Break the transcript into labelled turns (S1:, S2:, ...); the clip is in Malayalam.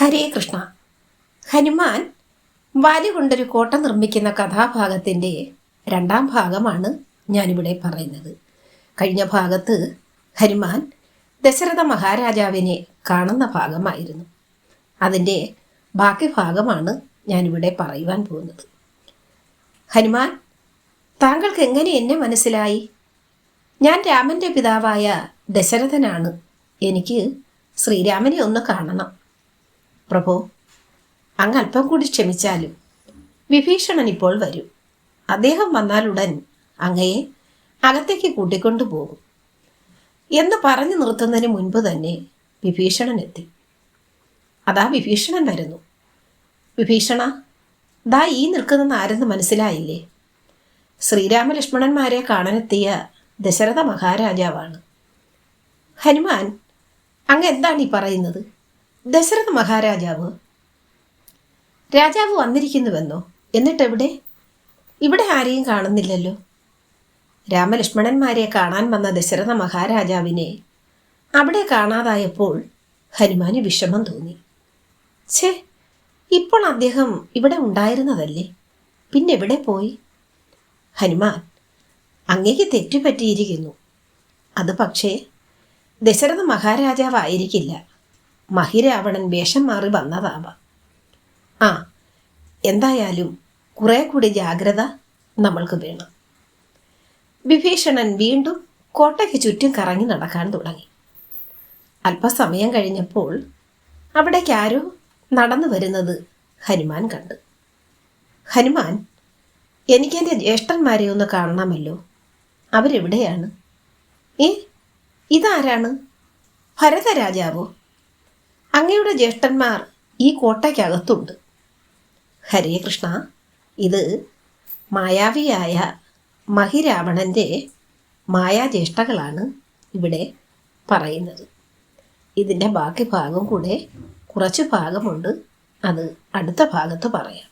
S1: ഹരേ കൃഷ്ണ. ഹനുമാൻ വാലി കൊണ്ടൊരു കോട്ട നിർമ്മിക്കുന്ന കഥാഭാഗത്തിന്റെ രണ്ടാം ഭാഗമാണ് ഞാനിവിടെ പറയുന്നത്. കഴിഞ്ഞ ഭാഗത്ത് ഹനുമാൻ ദശരഥ മഹാരാജാവിനെ കാണുന്ന ഭാഗമായിരുന്നു. അതിന്റെ ബാക്കി ഭാഗമാണ് ഞാനിവിടെ പറയുവാൻ പോകുന്നത്. ഹനുമാൻ താങ്കൾക്ക് എങ്ങനെ എന്നെ മനസ്സിലായി? ഞാൻ രാമന്റെ പിതാവായ ദശരഥനാണ്. എനിക്ക് ശ്രീരാമനെ ഒന്ന് കാണണം. പ്രഭു അങ്ങ് അല്പം കൂടി ക്ഷമിച്ചാലും. വിഭീഷണൻ ഇപ്പോൾ വരും. അദ്ദേഹം വന്നാലുടൻ അങ്ങയെ അകത്തേക്ക് കൂട്ടിക്കൊണ്ടു പോകും. എന്ന് പറഞ്ഞു നിർത്തുന്നതിന് മുൻപ് തന്നെ വിഭീഷണൻ എത്തി. അതാ വിഭീഷണൻ വരുന്നു. വിഭീഷണ ദാ ഈ നിൽക്കുന്ന ആരെന്ന് മനസ്സിലായില്ലേ? ശ്രീരാമലക്ഷ്മണന്മാരെ കാണാനെത്തിയ ദശരഥ മഹാരാജാവാണ്. ഹനുമാൻ അങ്ങ് എന്താണ് ഈ പറയുന്നത്? ദശരഥ മഹാരാജാവ് രാജാവ് വന്നിരിക്കുന്നുവെന്നോ? എന്നിട്ടെവിടെ? ഇവിടെ ആരെയും കാണുന്നില്ലല്ലോ. രാമലക്ഷ്മണന്മാരെ കാണാൻ വന്ന ദശരഥ മഹാരാജാവിനെ അവിടെ കാണാതായപ്പോൾ ഹനുമാന് വിഷമം തോന്നി. ഛേ ഇപ്പോൾ അദ്ദേഹം ഇവിടെ ഉണ്ടായിരുന്നതല്ലേ? പിന്നെ എവിടെ പോയി? ഹനുമാൻ അങ്ങേക്ക് തെറ്റുപറ്റിയിരിക്കുന്നു. അത് പക്ഷേ ദശരഥ മഹാരാജാവായിരിക്കില്ല. മഹിരാവണൻ വേഷം മാറി വന്നതാവാം. ആ എന്തായാലും കുറേ കൂടി ജാഗ്രത നമ്മൾക്ക് വേണം. വിഭീഷണൻ വീണ്ടും കോട്ടയ്ക്ക് ചുറ്റും കറങ്ങി നടക്കാൻ തുടങ്ങി. അല്പസമയം കഴിഞ്ഞപ്പോൾ അവിടേക്ക് ആരോ നടന്നു വരുന്നത് ഹനുമാൻ കണ്ടു. ഹനുമാൻ എനിക്കെന്റെ ജ്യേഷ്ഠന്മാരെ ഒന്ന് കാണണമല്ലോ. അവരെവിടെയാണ്? ഏ ഇതാരാണ്? ഭരതരാജാവോ? അങ്ങയുടെ ജ്യേഷ്ഠന്മാർ ഈ കോട്ടയ്ക്കകത്തുണ്ട്. ഹരേ കൃഷ്ണ ഇത് മായാവിയായ മഹിരാവണന്റെ മായാജ്യേഷ്ഠകളാണ് ഇവിടെ പറയുന്നത്. ഇതിന്റെ ബാക്കി ഭാഗം കൂടെ കുറച്ച് ഭാഗമുണ്ട്. അത് അടുത്ത ഭാഗത്ത് പറയാം.